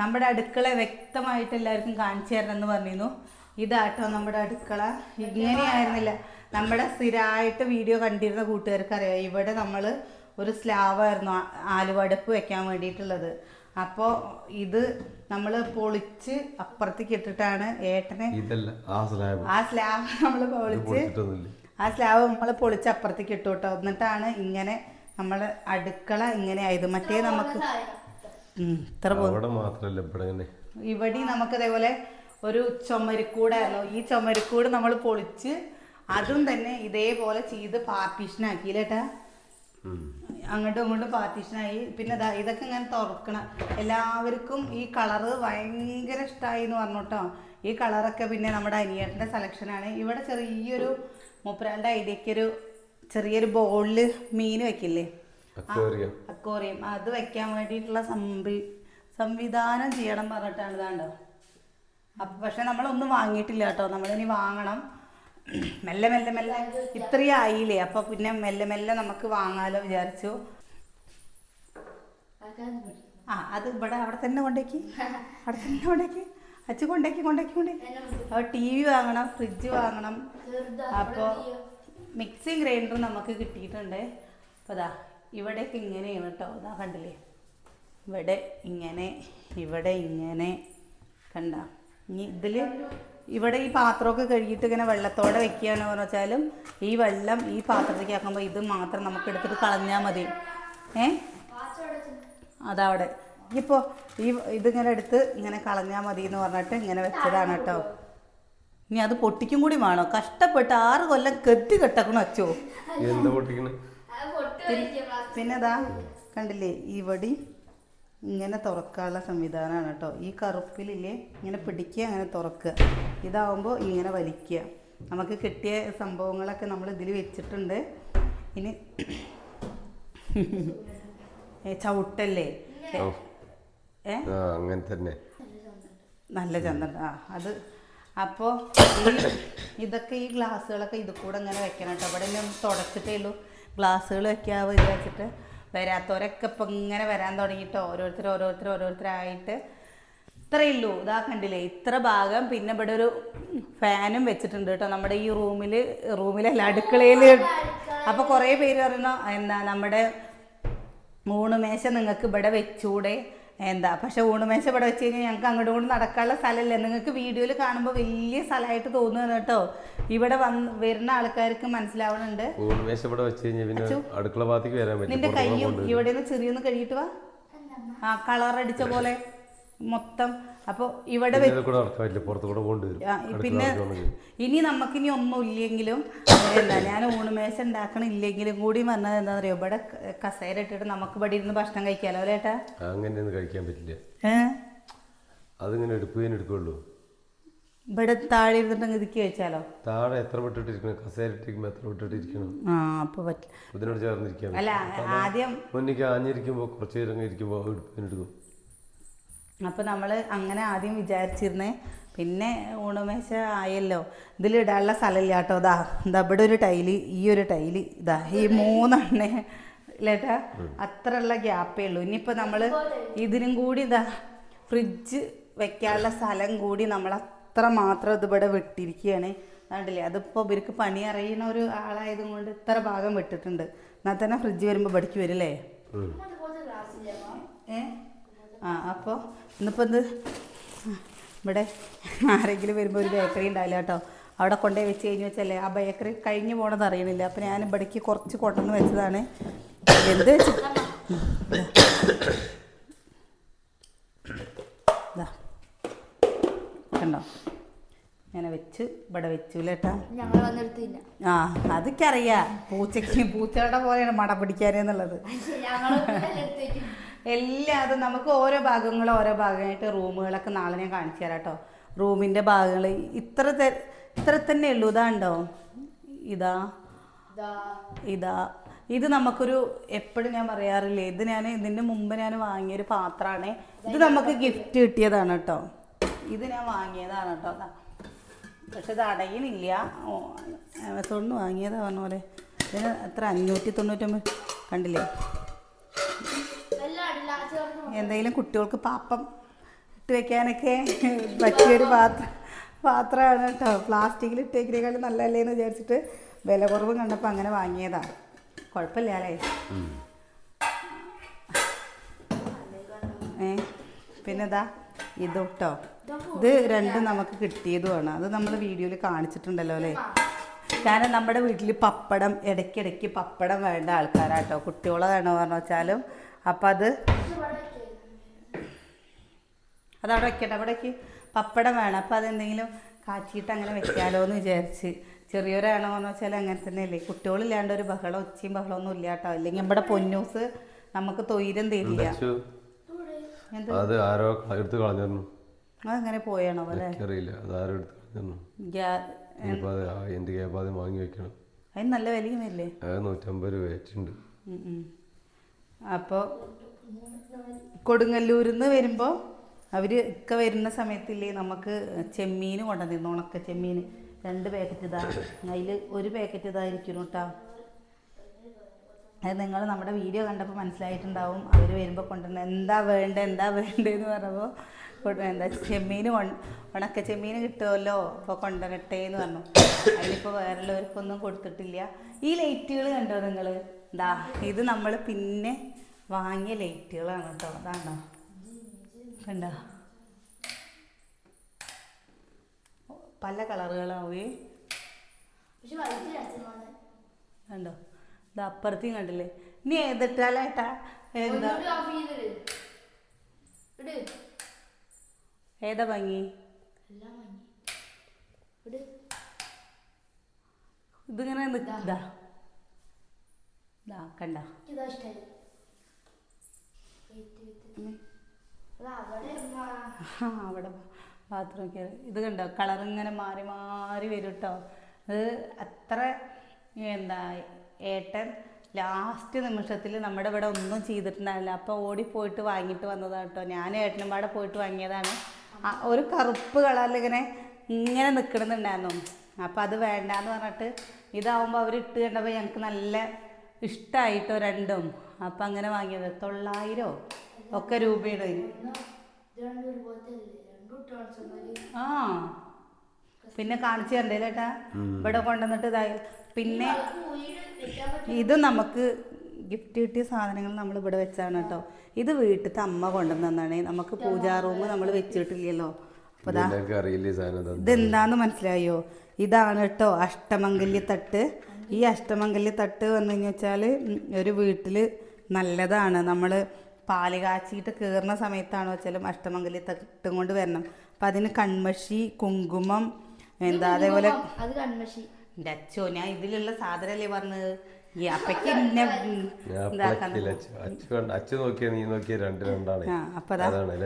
നമ്മുടെ അടുക്കള വ്യക്തമായിട്ട് എല്ലാവർക്കും കാണിച്ചു തരണം എന്ന് പറഞ്ഞിരുന്നു. ഇതാട്ടോ നമ്മുടെ അടുക്കള. ഇങ്ങനെയായിരുന്നില്ല. നമ്മുടെ സ്ഥിരമായിട്ട് വീഡിയോ കണ്ടിരുന്ന കൂട്ടുകാർക്ക് അറിയാം ഇവിടെ നമ്മൾ ഒരു സ്ലാവായിരുന്നു ആലുവടുപ്പ് വെക്കാൻ വേണ്ടിയിട്ടുള്ളത്. അപ്പോൾ ഇത് നമ്മൾ പൊളിച്ച് അപ്പുറത്തേക്ക് ഇട്ടിട്ടാണ് ഏട്ടനെ ആ സ്ലാബ് സ്ലാബ് നമ്മൾ പൊളിച്ച് ആ സ്ലാബ് നമ്മൾ പൊളിച്ച് അപ്പുറത്തേക്ക് ഇട്ടു കേട്ടോ. എന്നിട്ടാണ് ഇങ്ങനെ നമ്മൾ അടുക്കള ഇങ്ങനെ ആയത് മറ്റേ നമുക്ക് അവിടെ മാത്രല്ല ഇവിടെ ഇവിടെ നമുക്ക് അതേപോലെ ഒരു ചുമരിക്കൂടായിരുന്നു. ഈ ചുമരിക്കൂട് നമ്മൾ പൊളിച്ച് അതും തന്നെ ഇതേപോലെ ചെയ്ത് പാർട്ടീഷൻ ആക്കിയില്ലേട്ടാ ഉം. അങ്ങോട്ടും ഇങ്ങോട്ടും പാർട്ടീഷനായി. പിന്നെ ഇതൊക്കെ ഇങ്ങനെ തുറക്കണം എല്ലാവർക്കും ഈ കളറ് ഭയങ്കര ഇഷ്ടമായി എന്ന് പറഞ്ഞോട്ടോ. കേട്ടോ ഈ കളറൊക്കെ പിന്നെ നമ്മുടെ അനിയേട്ടന്റെ സെലക്ഷനാണ്. ഇവിടെ ചെറിയൊരു മുപ്പരാളുടെ ഐഡിയക്കൊരു ചെറിയൊരു ബോളിൽ മീൻ വെക്കില്ലേ? അക്വേറിയം. അത് വെക്കാൻ വേണ്ടിയിട്ടുള്ള സംവി സംവിധാനം ചെയ്യണം പറഞ്ഞിട്ടാണ് ഇതാണ്ടോ അപ്പം പക്ഷെ നമ്മളൊന്നും വാങ്ങിയിട്ടില്ല കേട്ടോ. നമ്മളിനി വാങ്ങണം. മെല്ലെ മെല്ലെ മെല്ലെ ഇത്രയും ആയില്ലേ. അപ്പോൾ പിന്നെ മെല്ലെ മെല്ലെ നമുക്ക് വാങ്ങാലോ വിചാരിച്ചു. ആ അത് ഇവിടെ അവിടെ തന്നെ കൊണ്ടേക്ക്. അവിടെ തന്നെ കൊണ്ടേക്ക്. അച്ഛ കൊണ്ടേക്ക് കൊണ്ടേക്ക് കൊണ്ടേക്ക്. അപ്പോൾ ടി വി വാങ്ങണം ഫ്രിഡ്ജ് വാങ്ങണം. അപ്പോ മിക്സിങ് ഗ്രൈൻഡർ നമുക്ക് കിട്ടിയിട്ടുണ്ട്. അപ്പോൾ അതാ ഇവിടെയൊക്കെ ഇങ്ങനെയാണ് കേട്ടോ. അതാ കണ്ടില്ലേ? ഇവിടെ ഇങ്ങനെ ഇവിടെ ഇങ്ങനെ. കണ്ട? ഇനി ഇതിൽ ഇവിടെ ഈ പാത്രമൊക്കെ കഴുകിയിട്ട് ഇങ്ങനെ വെള്ളത്തോടെ വെക്കുകയെന്ന് വെച്ചാലും ഈ വെള്ളം ഈ പാത്രത്തേക്ക് ആക്കുമ്പോൾ ഇത് മാത്രം നമുക്ക് എടുത്തിട്ട് കളഞ്ഞാൽ മതി. ഏ? അതവിടെ. ഇപ്പോൾ ഈ ഇതിങ്ങനെ എടുത്ത് ഇങ്ങനെ കളഞ്ഞാൽ മതി എന്ന് പറഞ്ഞിട്ട് ഇങ്ങനെ വെച്ചതാണ് കേട്ടോ. ഇനി അത് പൊട്ടിക്കും കൂടി വേണോ? കഷ്ടപ്പെട്ട് ആറ് കൊല്ലം കെട്ടി കെട്ടക്കണം അച്ചോ? എന്താ പൊട്ടിക്കണേ? പിന്നെ ഇതാ കണ്ടില്ലേ വടി ഇങ്ങനെ തുറക്കാനുള്ള സംവിധാനമാണ് കേട്ടോ ഈ കറുപ്പിലില്ലേ ഇങ്ങനെ പിടിക്കുക അങ്ങനെ തുറക്കുക. ഇതാവുമ്പോൾ ഇങ്ങനെ വലിക്കുക. നമുക്ക് കിട്ടിയ സംഭവങ്ങളൊക്കെ നമ്മൾ ഇതിൽ വെച്ചിട്ടുണ്ട്. ഇനി ചവിട്ടല്ലേ. ഏ? അങ്ങനെ തന്നെ. നല്ല ചന്തണ്ട്. ആ അത് അപ്പോൾ ഈ ഇതൊക്കെ ഈ ഗ്ലാസ്സുകളൊക്കെ ഇത് കൂടെ ഇങ്ങനെ വെക്കണം കേട്ടോ ഇവിടെ തുടച്ചിട്ടേ ഉള്ളൂ. ഗ്ലാസ്സുകൾ വെക്കാവ് വിചാരിച്ചിട്ട് വരാത്തവരൊക്കെ ഇപ്പം ഇങ്ങനെ വരാൻ തുടങ്ങിയിട്ട് ഓരോരുത്തർ ഓരോരുത്തർ ഓരോരുത്തരായിട്ട് ഇത്രയേ ഉള്ളൂ. ഇതാ കണ്ടില്ലേ ഇത്ര ഭാഗം. പിന്നെ ഇവിടെ ഒരു ഫാനും വെച്ചിട്ടുണ്ട് കേട്ടോ. നമ്മുടെ ഈ റൂമിൽ റൂമിലല്ല അടുക്കളയിൽ അപ്പോൾ കുറേ പേര് പറയുന്ന എന്താ നമ്മുടെ ഊണുമേശ നിങ്ങൾക്ക് ഇവിടെ വെച്ചൂടെ? എന്താ? പക്ഷെ ഊണുമേശ ഇവിടെ വെച്ച് കഴിഞ്ഞാൽ ഞങ്ങൾക്ക് അങ്ങോട്ടും ഇങ്ങോട്ടും നടക്കാനുള്ള സ്ഥലമല്ലേ. നിങ്ങൾക്ക് വീഡിയോയിൽ കാണുമ്പോൾ വലിയ സ്ഥലമായിട്ട് തോന്നുന്നു കേട്ടോ. ഇവിടെ വന്ന് വരുന്ന ആൾക്കാർക്ക് മനസ്സിലാവണുണ്ട്. ഊണുമേശ ഇവിടെ വെച്ച് കഴിഞ്ഞാൽ പിന്നെ അടുക്കള ഭാഗത്തേക്ക് വരാൻ പറ്റും നിന്റെ കയ്യും. ഇവിടെ നിന്ന് ചെറിയൊന്ന് കഴുകിയിട്ട് വാ. ആ കളർ അടിച്ച പോലെ. മൊത്തം അപ്പോൾ ഇവിടെ പിന്നെ. ഇനി നമുക്കിനി ഒന്നും ഇല്ലെങ്കിലും എന്താ ഞാൻ ഊണുമേശ ഉണ്ടാക്കണില്ലെങ്കിലും കൂടി പറഞ്ഞത് എന്താ പറയുക ഇവിടെ കസേര ഇട്ടിട്ട് നമുക്ക് ഇവിടെ ഇരുന്ന് ഭക്ഷണം കഴിക്കാലോ അല്ലേ ഏട്ടാ? അങ്ങനെയൊന്നും കഴിക്കാൻ പറ്റില്ല. അതിങ്ങനെ എടുക്കുകയും എടുക്കുള്ളൂ ഇവിടെ താഴെ ഇരുന്നിട്ട് ഇതുക്കി വെച്ചാലോ? താഴെ എത്ര വിട്ടിട്ടിരിക്കണം? കസേര ഇട്ടിരിക്കുമ്പോൾ എത്ര വിട്ടിട്ടിരിക്കണം? ആ അപ്പോൾ പറ്റില്ല ഇതിനോട് ചേർന്നിരിക്കാം അല്ല ആദ്യം മുന്നിക്ക് ആഞ്ഞിരിക്കുമ്പോൾ കുറച്ച് നേരം ഇരിക്കുമ്പോൾ എടുക്കും. അപ്പോൾ നമ്മൾ അങ്ങനെ ആദ്യം വിചാരിച്ചിരുന്നേ പിന്നെ ഊണമേശ ആയല്ലോ. ഇതിലിടാനുള്ള സ്ഥലമില്ല കേട്ടോ ഇതാ ഇതാ ഇവിടെ ഒരു ടൈൽ ഈ ഒരു ടൈൽ ഇതാ ഈ മൂന്നെണ്ണേ. ഇല്ലേട്ടാ അത്രയുള്ള ഗ്യാപ്പേ ഉള്ളൂ. ഇനിയിപ്പോൾ നമ്മൾ ഇതിനും കൂടി ഇതാ ഫ്രിഡ്ജ് വെക്കാനുള്ള സ്ഥലം കൂടി നമ്മൾ അത്ര മാത്രം ഇതിവിടെ വിട്ടിരിക്കുകയാണ്. കണ്ടില്ലേ? അതിപ്പോൾ ഇവർക്ക് പണി അറിയുന്ന ഒരു ആളായതും കൊണ്ട് ഇത്ര ഭാഗം വിട്ടിട്ടുണ്ട്. എന്നാൽ തന്നെ ഫ്രിഡ്ജ് വരുമ്പോൾ പഠിക്കു വരില്ലേ? ഉം. ആ അപ്പോൾ ഇന്നിപ്പോൾ ഇത് ഇവിടെ ആരെങ്കിലും വരുമ്പോൾ ഒരു ബേക്കറി ഉണ്ടാവില്ല കേട്ടോ. അവിടെ കൊണ്ടുപോയി വെച്ച് കഴിഞ്ഞ് വെച്ചല്ലേ? ആ ബേക്കറി കഴിഞ്ഞ് പോകണമെന്ന് അറിയണില്ല. അപ്പം ഞാൻ ഇവിടേക്ക് കുറച്ച് കൊണ്ടുവന്ന് വെച്ചതാണ്. എന്ത് വെച്ച്? കണ്ടോ? ഇങ്ങനെ വെച്ച് ഇവിടെ വെച്ചു കേട്ടാ. ഞങ്ങൾ വന്നെടുത്തില്ല. ആ അതൊക്കെയറിയാം പൂച്ചയ്ക്ക് പൂച്ചകളുടെ പോലെയാണ് മട പിടിക്കാനെന്നുള്ളത്. ഞങ്ങൾ എടുത്തിട്ട് എല്ലാം അത് നമുക്ക് ഓരോ ഭാഗങ്ങൾ ഓരോ ഭാഗമായിട്ട് റൂമുകളൊക്കെ നാളെ ഞാൻ കാണിച്ചു തരാം കേട്ടോ. റൂമിന്റെ ഭാഗങ്ങൾ ഇത്ര ഇത്ര തന്നെ ഉള്ളൂ. ഇതാണ്ടോ ഇതാ. ഇതാ. ഇത്. നമുക്കൊരു എപ്പോഴും ഞാൻ പറയാറില്ലേ ഇത് ഞാൻ ഇതിന്റെ മുമ്പ് ഞാൻ വാങ്ങിയൊരു പാത്രമാണ്. ഇത് നമുക്ക് ഗിഫ്റ്റ് കിട്ടിയതാണ് കേട്ടോ. ഇത് ഞാൻ വാങ്ങിയതാണ് കേട്ടോ. പക്ഷെ ഇത് അടയണില്ല ഓ, ആമസോണിൽ നിന്ന് വാങ്ങിയതാ പറഞ്ഞ പോലെ. ഇതിന് എത്ര? അഞ്ഞൂറ്റി തൊണ്ണൂറ്റൊമ്പത് കണ്ടില്ലേ? എന്തെങ്കിലും കുട്ടികൾക്ക് പാപ്പം ഇട്ട് വെക്കാനൊക്കെ പറ്റിയൊരു പാത്രം പാത്രമാണ് കേട്ടോ പ്ലാസ്റ്റിക്കിൽ ഇട്ടേക്കിനേക്കാളും നല്ലതല്ലേ എന്ന് വിചാരിച്ചിട്ട് വില കുറവ് കണ്ടപ്പോൾ അങ്ങനെ വാങ്ങിയതാണ് കുഴപ്പമില്ല അല്ലേ? ഏ? പിന്നെതാ ഇത് കേട്ടോ ഇത് രണ്ടും നമുക്ക് കിട്ടിയതുമാണ്. അത് നമ്മൾ വീഡിയോയിൽ കാണിച്ചിട്ടുണ്ടല്ലോ അല്ലേ? കാരണം നമ്മുടെ വീട്ടിൽ പപ്പടം ഇടയ്ക്കിടയ്ക്ക് പപ്പടം വേണ്ട ആൾക്കാരാട്ടോ കുട്ടികളെ വേണോ പറഞ്ഞു വെച്ചാലും. അപ്പം അത് അതവിടെ വെക്കട്ടെ അവിടേക്ക് പപ്പടം വേണം. അപ്പോൾ അതെന്തെങ്കിലും കാച്ചിയിട്ട് അങ്ങനെ വെക്കാലോ എന്ന് വിചാരിച്ച്. ചെറിയൊരാണോ എന്ന് വെച്ചാൽ അങ്ങനെ തന്നെയല്ലേ. കുട്ടികളില്ലാണ്ട് ഒരു ബഹളം ഒച്ചയും ബഹളം ഒന്നും ഇല്ല കേട്ടോ. അല്ലെങ്കിൽ ഇവിടെ പൊന്നൂസ് നമുക്ക് തൊയിരം തരില്ല. അങ്ങനെ അത് ആരോ എടുത്ത് അതങ്ങനെ പോയാണോ അല്ലേ? എനിക്കറിയില്ല. അത് ആരോ എടുത്ത് വാങ്ങി വെക്കണം. അതിന് നല്ല വിലയും വരില്ലേ? അത് നൂറ്റമ്പത് രൂപ അപ്പോൾ കൊടുങ്ങല്ലൂരിൽ നിന്ന് വരുമ്പോൾ അവർ ഒക്കെ വരുന്ന സമയത്തില്ലേ നമുക്ക് ചെമ്മീൻ കൊണ്ടുവന്നിരുന്നു ഉണക്ക ചെമ്മീൻ രണ്ട് പാക്കറ്റ് ഇതാ. അതിൽ ഒരു പാക്കറ്റ് ഇതായിരിക്കും കേട്ടോ അത് നിങ്ങൾ നമ്മുടെ വീഡിയോ കണ്ടപ്പോൾ മനസ്സിലായിട്ടുണ്ടാവും. അവർ വരുമ്പോൾ കൊണ്ടുവന്ന എന്താ വേണ്ട എന്താ വേണ്ടതെന്ന് പറഞ്ഞപ്പോൾ എന്താ ചെമ്മീൻ ഉണക്ക ചെമ്മീൻ കിട്ടുമല്ലോ അപ്പോൾ കൊണ്ടുവരട്ടെ എന്ന് പറഞ്ഞു. അതിലിപ്പോൾ വേറെയുള്ളവർക്കൊന്നും കൊടുത്തിട്ടില്ല. ഈ ലൈറ്റുകൾ കണ്ടോ നിങ്ങൾ ഇതാ ഇത് നമ്മൾ പിന്നെ വാങ്ങിയ ലൈറ്റുകളാണ് കേട്ടോ അതാണോ? കണ്ടോ? പല കളറുകളാവേ. കണ്ടോ? ഇത് അപ്പുറത്തേയും കണ്ടില്ലേ? ഇനി ഏതിട്ടാലേട്ടാ എന്താ ഏതാ? ഭംഗി? ഇതിങ്ങനെ നിൽക്കാ കണ്ട? ഇതാ ഇഷ്ടമായി അവിടെ ബാത്റൂം കയറി ഇത് കണ്ടോ? കളർ ഇങ്ങനെ മാറി മാറി വരും കേട്ടോ അത് അത്ര എന്താ ഏട്ടൻ ലാസ്റ്റ് നിമിഷത്തിൽ നമ്മുടെ ഇവിടെ ഒന്നും ചെയ്തിട്ടുണ്ടായില്ല അപ്പോൾ ഓടിപ്പോയിട്ട് വാങ്ങിയിട്ട് വന്നതാണ് കേട്ടോ. ഞാൻ ഏട്ടനും പാടെ പോയിട്ട് വാങ്ങിയതാണ്. ഒരു കറുപ്പ് കളറിൽ ഇങ്ങനെ ഇങ്ങനെ നിൽക്കണമെന്നുണ്ടായിരുന്നു അപ്പോൾ അത് വേണ്ടാന്ന് പറഞ്ഞിട്ട് ഇതാവുമ്പോൾ അവർ ഇട്ട് കണ്ടപ്പോൾ ഞങ്ങൾക്ക് നല്ല ഇഷ്ടമായിട്ടോ രണ്ടും. അപ്പം അങ്ങനെ വാങ്ങിയത്. തൊള്ളായിരോ? ഒക്കെ രൂപയുടെ ആ പിന്നെ കാണിച്ചു തരണ്ടേ ചേട്ടാ ഇവിടെ കൊണ്ടുവന്നിട്ട് ഇതായി. പിന്നെ ഇത് നമുക്ക് ഗിഫ്റ്റ് കിട്ടിയ സാധനങ്ങൾ നമ്മൾ ഇവിടെ വെച്ചാണ് കേട്ടോ. ഇത് വീട്ടിലത്തെ അമ്മ കൊണ്ടുവന്നാണ് നമുക്ക് പൂജാ റൂം നമ്മൾ വെച്ചിട്ടില്ലല്ലോ. അപ്പോൾ ഇതെന്താന്ന് മനസ്സിലായോ? ഇതാണ് കേട്ടോ അഷ്ടമംഗല്യ തട്ട്. ഈ അഷ്ടമംഗല്യ തട്ട് വന്നു കഴിഞ്ഞാൽ വെച്ചാൽ ഒരു വീട്ടിൽ നല്ലതാണ്. നമ്മൾ പാൽ കാച്ചിയിട്ട് കയറുന്ന സമയത്താണ് വെച്ചാലും അഷ്ടമംഗലി തട്ടും കൊണ്ട് വരണം. അപ്പം അതിന് കൺമഷി കുങ്കുമം എന്താ അതേപോലെ അത് കൺമഷി. എന്റെ അച്ചോ ഞാൻ ഇതിലുള്ള സാധനമല്ലേ പറഞ്ഞത്? ഈ അപ്പയ്ക്ക് എന്നെ അച്ഛ. അച്ഛ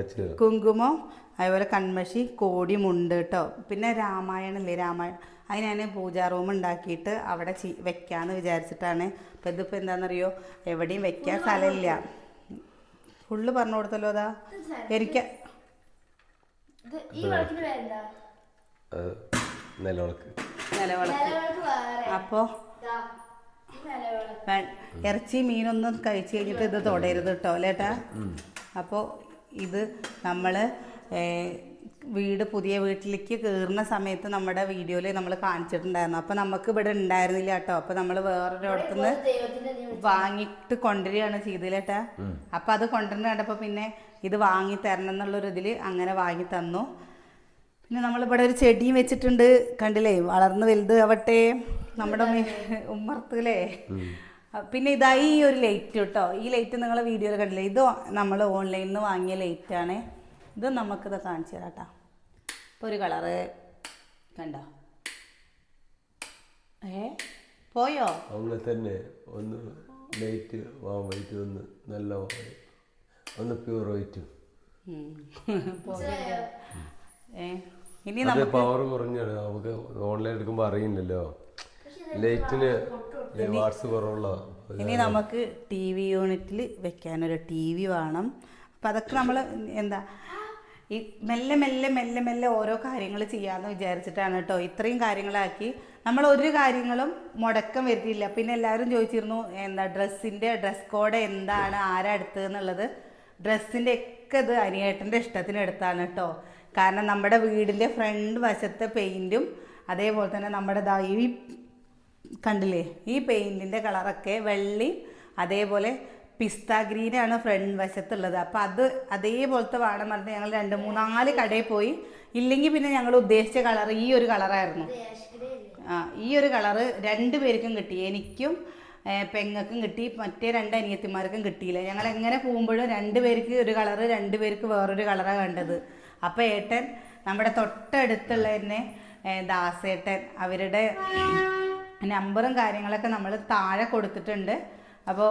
അച്ഛ? കുങ്കുമം അതേപോലെ കൺമഷി കോടി മുണ്ട് കേട്ടോ പിന്നെ രാമായണല്ലേ രാമായണം അത് ഞാൻ പൂജാ റൂം ഉണ്ടാക്കിയിട്ട് അവിടെ വെക്കാന്ന് വെക്കാമെന്ന് വിചാരിച്ചിട്ടാണ്. അപ്പം ഇതിപ്പോൾ എന്താണെന്നറിയോ എവിടെയും വെക്കാൻ സ്ഥലമില്ല ഫുള്ള് പറഞ്ഞു കൊടുത്തല്ലോ അതാ. എനിക്ക് അപ്പോ നിലവിളക്ക്. അപ്പോൾ ഇറച്ചി മീനൊന്നും കഴിച്ചു കഴിഞ്ഞിട്ട് ഇത് തൊടരുത് കേട്ടോ അല്ലേട്ടാ അപ്പോൾ ഇത് നമ്മൾ വീട് പുതിയ വീട്ടിലേക്ക് കയറുന്ന സമയത്ത് നമ്മുടെ വീഡിയോയിൽ നമ്മൾ കാണിച്ചിട്ടുണ്ടായിരുന്നു. അപ്പോൾ നമുക്ക് ഇവിടെ ഉണ്ടായിരുന്നില്ല കേട്ടോ. അപ്പോൾ നമ്മൾ വേറൊരിടത്തുനിന്ന് നിന്ന് വാങ്ങിട്ട് വാങ്ങിയിട്ട് കൊണ്ടുവരികയാണ് ചെയ്തില്ലേട്ടാ അപ്പം അത് കൊണ്ടുവരുന്ന കണ്ടപ്പോൾ പിന്നെ ഇത് വാങ്ങി തരണം എന്നുള്ളൊരു ഇതിൽ അങ്ങനെ വാങ്ങി തന്നു. പിന്നെ നമ്മളിവിടെ ഒരു ചെടിയും വെച്ചിട്ടുണ്ട്. കണ്ടില്ലേ? വളർന്ന് വലുത് ആവട്ടെ. നമ്മുടെ ഉമ്മർത്തില്ലേ പിന്നെ ഇതാ ഈ ഒരു ലൈറ്റ് കേട്ടോ. ഈ ലൈറ്റ് നിങ്ങൾ വീഡിയോയിൽ കണ്ടില്ലേ? ഇത് നമ്മൾ ഓൺലൈനിൽ നിന്ന് വാങ്ങിയ ലൈറ്റാണ്. ഇത് നമുക്കിത് കാണിച്ചു തരാം കേട്ടോ. ഇപ്പോൾ ഒരു കളറ് കണ്ടോ? ഏ? പോയോ? അങ്ങനെ തന്നെ ഒന്ന് ലൈറ്റ് വാം വൈറ്റ് ഒന്ന് നല്ല ഒന്ന് പ്യൂർ വൈറ്റ്. ഇനി പവർ കുറഞ്ഞാണ് നമുക്ക് ഓൺലൈൻ എടുക്കുമ്പോൾ അറിയില്ലല്ലോ. ലൈറ്റിന് വാട്സ് കുറവുള്ള ഇനി നമുക്ക് ടി വി യൂണിറ്റിൽ വെക്കാനൊരു ടി വി വേണം. അപ്പം അതൊക്കെ നമ്മൾ എന്താ? ഈ മെല്ലെ മെല്ലെ മെല്ലെ മെല്ലെ ഓരോ കാര്യങ്ങൾ ചെയ്യാമെന്ന് വിചാരിച്ചിട്ടാണ് കേട്ടോ. ഇത്രയും കാര്യങ്ങളാക്കി. നമ്മൾ ഒരു കാര്യങ്ങളും മുടക്കം വരുത്തിയില്ല. പിന്നെ എല്ലാവരും ചോദിച്ചിരുന്നു എന്താ ഡ്രസ്സിന്റെ ഡ്രസ് കോഡ് എന്താണ് ആരാ എടുത്തത് എന്നുള്ളത് ഡ്രസ്സിന്റെ ഒക്കെ ഇത് അനിയേട്ടന്റെ ഇഷ്ടത്തിന് എടുത്താണ് കേട്ടോ. കാരണം നമ്മുടെ വീടിന്റെ ഫ്രണ്ട് വശത്തെ പെയിന്റും അതേപോലെ തന്നെ നമ്മുടെ ഈ കണ്ടില്ലേ ഈ പെയിന്റിന്റെ കളറൊക്കെ വെള്ളി അതേപോലെ പിസ്ത ഗ്രീനാണ് ഫ്രണ്ട് വശത്തുള്ളത്. അപ്പോൾ അത് അതേപോലത്തെ വേണം പറഞ്ഞിട്ട് ഞങ്ങൾ രണ്ട് മൂന്നാൽ കടയിൽ പോയി. ഇല്ലെങ്കിൽ പിന്നെ ഞങ്ങൾ ഉദ്ദേശിച്ച കളർ ഈ ഒരു കളറായിരുന്നു. ആ ഈ ഒരു കളർ രണ്ട് പേർക്കും കിട്ടി. എനിക്കും പെങ്ങൾക്കും കിട്ടി. മറ്റേ രണ്ട് അനിയത്തിമാർക്കും കിട്ടിയില്ല. ഞങ്ങൾ എങ്ങനെ പോകുമ്പോഴും രണ്ട് പേർക്ക് ഒരു കളർ രണ്ട് പേർക്ക് വേറൊരു കളറാണ് കണ്ടത്. അപ്പോൾ ഏട്ടൻ നമ്മുടെ തൊട്ടടുത്തുള്ള തന്നെ ദാസേട്ടൻ അവരുടെ നമ്പറും കാര്യങ്ങളൊക്കെ നമ്മൾ താഴെ കൊടുത്തിട്ടുണ്ട്. അപ്പോൾ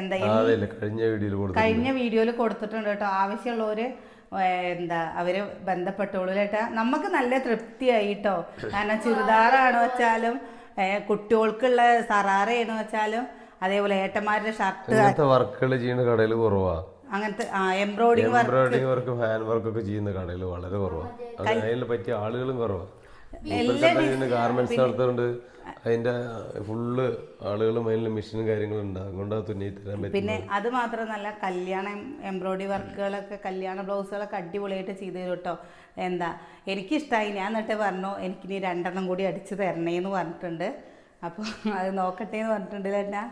എന്തായാലും കഴിഞ്ഞ വീഡിയോയിൽ കഴിഞ്ഞ വീഡിയോയിൽ കൊടുത്തിട്ടുണ്ട് കേട്ടോ. ആവശ്യമുള്ളവർ എന്താ അവർ ബന്ധപ്പെട്ടോളൂ കേട്ടാ. നമുക്ക് നല്ല തൃപ്തിയായി കേട്ടോ. കാരണം ചുരിദാറാണ് വെച്ചാലും കുട്ടികൾക്കുള്ള സറാറയാണ് വെച്ചാലും അതേപോലെ ഏട്ടന്മാരുടെ ഷർട്ട് വർക്കുകൾ ചെയ്യുന്ന കടയിൽ കുറവാ. അങ്ങനത്തെ ആ embroiding work. Hand work fan work ഒക്കെ ചെയ്യുന്ന കടയിൽ വളരെ കുറവാണ് പറ്റിയ ആളുകളും കുറവാണ് ഗാർമെന്റ്സ് നടത്തുന്നുണ്ട്. അതിന്റെ ഫുള്ള് ആളുകളും അതിൽ മെഷീനും കാര്യങ്ങളും ഉണ്ട്. അതുകൊണ്ട് അത് തരാൻ പറ്റും. പിന്നെ അത് മാത്രമല്ല കല്യാണ എംബ്രോയിഡറി വർക്കുകളൊക്കെ കല്യാണ ബ്ലൗസുകളൊക്കെ അടിപൊളിയായിട്ട് ചെയ്തു തരും കേട്ടോ എന്താ എനിക്കിഷ്ടമായി ഞാൻ എന്നിട്ട് പറഞ്ഞു എനിക്കിനി രണ്ടെണ്ണം കൂടി അടിച്ചു തരണേന്ന് പറഞ്ഞിട്ടുണ്ട്. അപ്പോൾ അത് നോക്കട്ടെ എന്ന്. പറഞ്ഞിട്ടുണ്ട് എന്നാ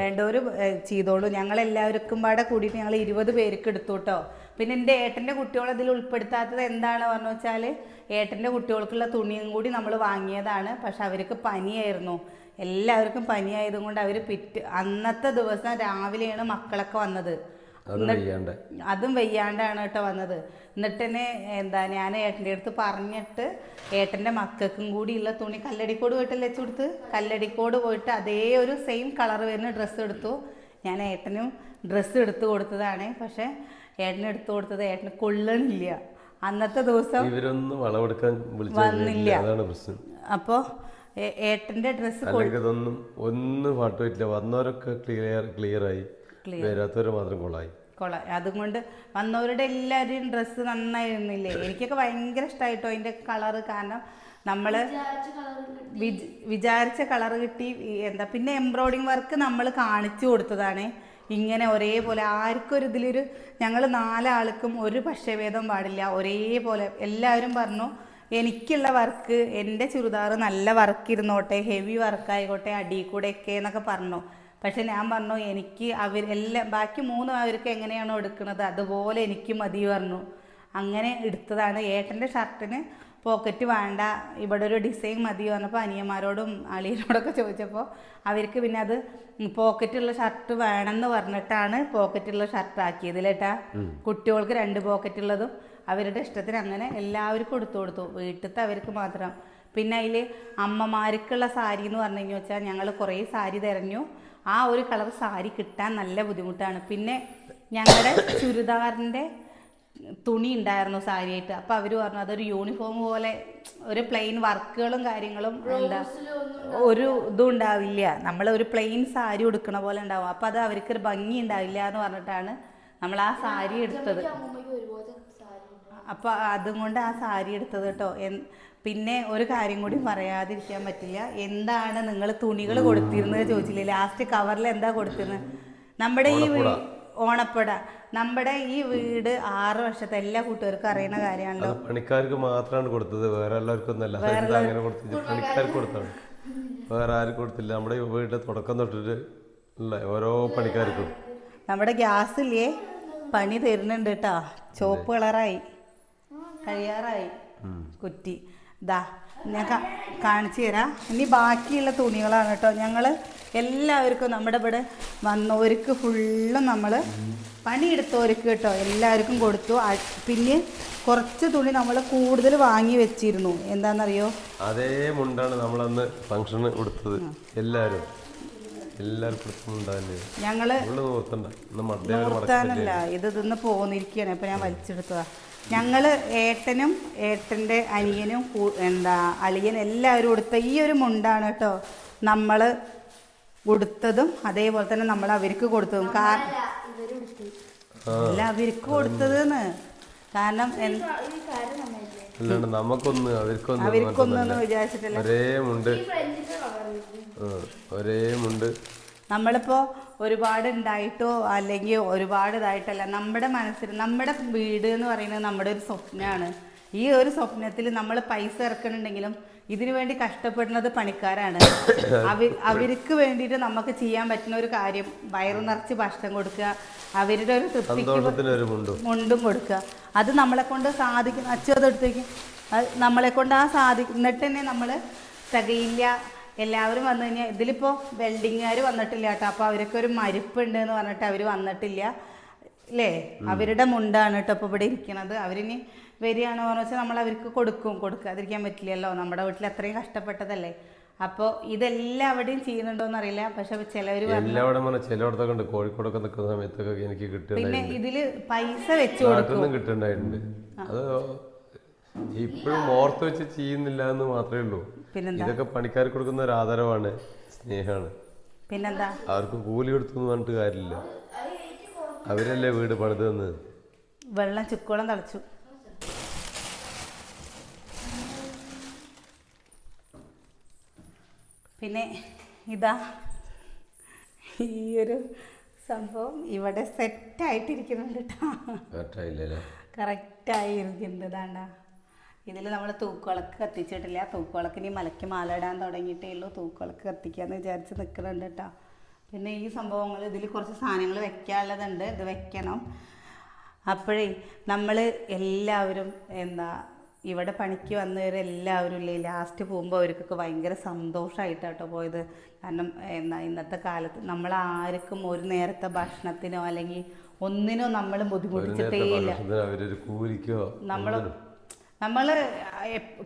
വേണ്ടവർ ചെയ്തോളൂ. ഞങ്ങൾ എല്ലാവർക്കും പാടെ കൂടിയിട്ട് ഞങ്ങൾ ഇരുപത് പേർക്ക് എടുത്തു കേട്ടോ പിന്നെ എന്റെ ഏട്ടന്റെ കുട്ടികൾ ഇതിൽ ഉൾപ്പെടുത്താത്തത് എന്താണ് പറഞ്ഞു വെച്ചാൽ ഏട്ടന്റെ കുട്ടികൾക്കുള്ള തുണിയും കൂടി നമ്മൾ വാങ്ങിയതാണ്. പക്ഷെ അവർക്ക് പനിയായിരുന്നു. എല്ലാവർക്കും പനിയായതുകൊണ്ട് അവർ പിറ്റ് അന്നത്തെ ദിവസം രാവിലെയാണ് മക്കളൊക്കെ വന്നത്. അത് വയ്യാണ്ടാണ് കേട്ടോ വന്നത്. എന്നിട്ട് തന്നെ എന്താ ഞാൻ ഏട്ടന്റെ അടുത്ത് പറഞ്ഞിട്ട് ഏട്ടന്റെ മക്കൾക്കും കൂടിയുള്ള തുണി കല്ലടിക്കോട് പോയിട്ടല്ലേ വെച്ച് കൊടുത്ത്? കല്ലടിക്കോട് പോയിട്ട് അതേ ഒരു സെയിം കളർ വരുന്ന ഡ്രസ്സ് എടുത്തു. ഞാൻ ഏട്ടനും ഡ്രസ്സ് എടുത്തു കൊടുത്തതാണ്. പക്ഷേ ഏട്ടന് എടുത്തു കൊടുത്തത് ഏട്ടന് കൊള്ളണില്ല. അന്നത്തെ ദിവസം ഇവരൊന്നും വളവെടുക്കാൻ വന്നില്ല. അപ്പോൾ ഏട്ടന്റെ ഡ്രസ്സ് ഒന്നും ഒന്നും പാട്ട് പറ്റില്ല വന്നവരൊക്കെ ക്ലിയർ ക്ലിയർ ആയി. വരാത്തവര് മാത്രം കൊള്ളായി കൊള അതുകൊണ്ട് വന്നവരുടെ എല്ലാവരുടെയും ഡ്രസ്സ് നന്നായിരുന്നില്ലേ? എനിക്കൊക്കെ ഭയങ്കര ഇഷ്ടമായിട്ടോ അതിന്റെ കളറ് കാരണം നമ്മൾ വിച് വിചാരിച്ച കളർ കിട്ടി. എന്താ പിന്നെ എംബ്രോയിഡിങ് വർക്ക് നമ്മൾ കാണിച്ചു കൊടുത്തതാണ്. ഇങ്ങനെ ഒരേപോലെ ആർക്കും ഒരു ഇതിലൊരു ഞങ്ങൾ നാലാൾക്കും ഒരു പക്ഷഭേദം പാടില്ല. ഒരേപോലെ എല്ലാവരും പറഞ്ഞു എനിക്കുള്ള വർക്ക് എന്റെ ചുരിദാർ നല്ല വർക്ക് ഇരുന്നോട്ടെ ഹെവി വർക്കായിക്കോട്ടെ അടിയിൽ കൂടെ ഒക്കെ എന്നൊക്കെ പറഞ്ഞു. പക്ഷെ ഞാൻ പറഞ്ഞു എനിക്ക് അവർ എല്ലാം ബാക്കി മൂന്ന് അവർക്ക് എങ്ങനെയാണോ എടുക്കുന്നത് അതുപോലെ എനിക്ക് മതി പറഞ്ഞു. അങ്ങനെ എടുത്തതാണ്. ഏട്ടന്റെ ഷർട്ടിന് പോക്കറ്റ് വേണ്ട ഇവിടെ ഒരു ഡിസൈൻ മതി പറഞ്ഞപ്പോൾ അനിയന്മാരോടും അളിയനോടൊക്കെ ചോദിച്ചപ്പോൾ അവർക്ക് പിന്നെ അത് പോക്കറ്റുള്ള ഷർട്ട് വേണമെന്ന് പറഞ്ഞിട്ടാണ് പോക്കറ്റുള്ള ഷർട്ട് ആക്കിയത് കേട്ടാ കുട്ടികൾക്ക് രണ്ട് പോക്കറ്റുള്ളതും അവരുടെ ഇഷ്ടത്തിന് അങ്ങനെ എല്ലാവർക്കും എടുത്തു കൊടുത്തു വീട്ടിലത്തെ അവർക്ക് മാത്രം. പിന്നെ അതിൽ അമ്മമാർക്കുള്ള സാരി എന്ന് പറഞ്ഞു കഴിഞ്ഞാൽ വെച്ചാൽ ഞങ്ങൾ കുറേ സാരി തിരഞ്ഞു. ആ ഒരു കളർ സാരി കിട്ടാൻ നല്ല ബുദ്ധിമുട്ടാണ്. പിന്നെ ഞങ്ങളുടെ ചുരിദാറിന്റെ തുണി ഉണ്ടായിരുന്നു സാരിയായിട്ട്. അപ്പോൾ അവർ പറഞ്ഞു അതൊരു യൂണിഫോം പോലെ ഒരു പ്ലെയിൻ വർക്കുകളും കാര്യങ്ങളും എന്താ ഒരു ഇതും ഉണ്ടാവില്ല. നമ്മൾ ഒരു പ്ലെയിൻ സാരി ഉടുക്കണ പോലെ ഉണ്ടാവും. അപ്പോൾ അത് അവർക്ക് ഒരു ഭംഗി ഉണ്ടാവില്ല എന്ന് പറഞ്ഞിട്ടാണ് നമ്മൾ ആ സാരി എടുത്തത് അമ്മമ്മയ്ക്ക് ഒരുപോലത്തെ സാരി ഉണ്ട് അപ്പോൾ അതും കൊണ്ട് ആ സാരി എടുത്തത് കേട്ടോ. പിന്നെ ഒരു കാര്യം കൂടി പറയാതിരിക്കാൻ പറ്റില്ല. എന്താണ് നിങ്ങൾ തുണികൾ കൊടുത്തിരുന്നത് ചോദിച്ചില്ലേ? ലാസ്റ്റ് കവറിൽ എന്താ കൊടുത്തിരുന്നത് നമ്മുടെ ഈ ഓണപ്പട. നമ്മുടെ ഈ വീട് ആറ് വർഷത്തെ എല്ലാ കൂട്ടുകാർക്കും അറിയുന്ന കാര്യമാണല്ലോ. പണിക്കാർക്ക് മാത്രമാണ് കൊടുത്തത്. വേറെ എല്ലാവർക്കും ഒന്നല്ല അങ്ങനെ കൊടുത്തത് പണിക്കാർക്ക് കൊടുത്താണ്. വേറെ ആരും കൊടുത്തില്ല. നമ്മുടെ വീട്ടിൽ തുടക്കം തൊട്ടിട്ട് ഓരോ പണിക്കാർക്കും. നമ്മുടെ ഗ്യാസ് ഇല്ലേ പണി തരുന്നുണ്ട് കേട്ടോ. ചോപ്പ് കളറായി. കഴിയാറായി കുറ്റി. ദാ ഞാൻ കാണിച്ചു തരാം. ഇനി ബാക്കിയുള്ള തുണികളാണ് കേട്ടോ. ഞങ്ങൾ എല്ലാവർക്കും നമ്മുടെ ഇവിടെ വന്നവർക്ക് ഫുള്ളും നമ്മൾ പണിയെടുത്തവർക്ക് കേട്ടോ എല്ലാവർക്കും കൊടുത്തു. പിന്നെ കുറച്ച് തുണി നമ്മൾ കൂടുതൽ വാങ്ങി വെച്ചിരുന്നു. എന്താണെന്നറിയോ? അതേ മുണ്ടാണ് നമ്മളന്ന് ഫംഗ്ഷന് കൊടുത്തത്. എല്ലാവരും ഞങ്ങൾ നിർത്താനല്ല ഇത് ഇതൊന്ന് പോന്നിരിക്കുകയാണ് ഇപ്പൊ ഞാൻ വലിച്ചെടുത്തതാ. ഞങ്ങൾ ഏട്ടനും ഏട്ടന്റെ അനിയനും എന്താ അളിയൻ എല്ലാവരും കൊടുത്ത ഈ ഒരു മുണ്ടാണ് കേട്ടോ നമ്മൾ കൊടുത്തതും അതേപോലെ തന്നെ നമ്മൾ അവർക്ക് കൊടുത്തതും. കാരണം അല്ല അവർക്ക് കൊടുത്തതെന്ന്. കാരണം നമുക്കൊന്ന് അവർക്കൊന്ന് അവർക്കൊന്നും വിചാരിച്ചിട്ടില്ല. ഒരേ മുണ്ട്. ഒരേ മുണ്ട്. നമ്മളിപ്പോൾ ഒരുപാട് ഉണ്ടായിട്ടോ അല്ലെങ്കിൽ ഒരുപാട് ഇതായിട്ടല്ല നമ്മുടെ മനസ്സിൽ നമ്മുടെ വീട് എന്ന് പറയുന്നത് നമ്മുടെ ഒരു സ്വപ്നമാണ്. ഈ ഒരു സ്വപ്നത്തിൽ നമ്മൾ പൈസ ഇറക്കണുണ്ടെങ്കിലും ഇതിനു വേണ്ടി കഷ്ടപ്പെടുന്നത് പണിക്കാരാണ്. അവർ അവർക്ക് വേണ്ടിയിട്ട് നമുക്ക് ചെയ്യാൻ പറ്റുന്ന ഒരു കാര്യം വയറു നിറച്ച് ഭക്ഷണം കൊടുക്കുക അവരുടെ ഒരു തൃപ്തിക്ക് ഒരു മുണ്ടും. കൊടുക്കുക. അത് നമ്മളെ കൊണ്ട് സാധിക്കും. അച്ഛൻ അത് എടുത്തേക്ക് നമ്മളെ കൊണ്ട് ആ സാധിക്കും എന്നിട്ട് തന്നെ നമ്മൾ തികയില്ല. എല്ലാവരും വന്നു കഴിഞ്ഞാൽ ഇതിലിപ്പോൾ വെൽഡിങ്ങുകാർ വന്നിട്ടില്ല കേട്ടോ അപ്പോൾ അവരൊക്കെ ഒരു മരിപ്പുണ്ട് എന്ന് പറഞ്ഞിട്ട് അവർ വന്നിട്ടില്ല. അല്ലേ അവരുടെ മുണ്ടാണ് കേട്ടോ ഇപ്പോൾ ഇവിടെ ഇരിക്കണത്. അവരിനി വരികയാണോ എന്ന് വെച്ചാൽ നമ്മൾ അവർക്ക് കൊടുക്കും. കൊടുക്കാതിരിക്കാൻ പറ്റില്ലല്ലോ. നമ്മുടെ വീട്ടിൽ അത്രയും കഷ്ടപ്പെട്ടതല്ലേ. അപ്പോൾ ഇതെല്ലാം അവിടെയും ചെയ്യുന്നുണ്ടോയെന്ന് അറിയില്ല പക്ഷെ ചിലവർ എല്ലാവിടെ ചിലയിടത്തൊക്കെ ഉണ്ട്. കോഴിക്കോടൊക്കെ നിൽക്കുന്ന സമയത്തൊക്കെ എനിക്ക് പിന്നെ ഇതിൽ പൈസ വെച്ച് കൊടുക്കും. കിട്ടുന്നുണ്ടായിട്ടുണ്ട് അത് ഇപ്പോഴും ഓർത്ത് വെച്ച് ചെയ്യുന്നില്ല എന്ന് മാത്രമേ ഉള്ളൂ. പിന്നെന്താ? ഇതൊക്കെ പണിക്കാർക്ക് കൊടുക്കുന്ന ഒരു ആദരവാണ് സ്നേഹമാണ്. പിന്നെന്താ? അവർക്ക് കൂലി കൊടുത്തു എന്ന് പറഞ്ഞിട്ട് കാര്യമില്ല. അവരല്ലേ വീട് പണിത് തന്നത്? വെള്ളം ചുക്കോളം തളച്ചു. പിന്നെ ഇതാ ഈ ഒരു സംഭവം ഇവിടെ സെറ്റായിട്ടിരിക്കുന്നുണ്ട് കേട്ടോ കറക്റ്റ് കറക്റ്റായി ഇരിക്കുന്നതാണ്ട ഇതിൽ നമ്മൾ തൂക്കുവിളക്ക് കത്തിച്ചിട്ടില്ല. തൂക്കുവിളക്കിനി മലയ്ക്ക് മാലയിടാൻ തുടങ്ങിയിട്ടേ ഉള്ളൂ. തൂക്കുവിളക്ക് കത്തിക്കാന്ന് വിചാരിച്ച് നിൽക്കുന്നുണ്ട് കേട്ടോ പിന്നെ ഈ സംഭവങ്ങൾ ഇതിൽ കുറച്ച് സാധനങ്ങൾ വെക്കാനുള്ളതുണ്ട്. ഇത് വെക്കണം. അപ്പോഴേ നമ്മൾ എല്ലാവരും എന്താ ഇവിടെ പണിക്ക് വന്നവരെല്ലാവരും ഇല്ലേ ലാസ്റ്റ് പോകുമ്പോൾ അവർക്കൊക്കെ ഭയങ്കര സന്തോഷമായിട്ടാട്ടോ പോയത്. കാരണം എന്താ ഇന്നത്തെ കാലത്ത് നമ്മൾ ആർക്കും ഒരു നേരത്തെ ഭക്ഷണത്തിനോ അല്ലെങ്കിൽ ഒന്നിനോ നമ്മൾ ബുദ്ധിമുട്ടിച്ചിട്ടേ ഇല്ല. നമ്മൾ നമ്മൾ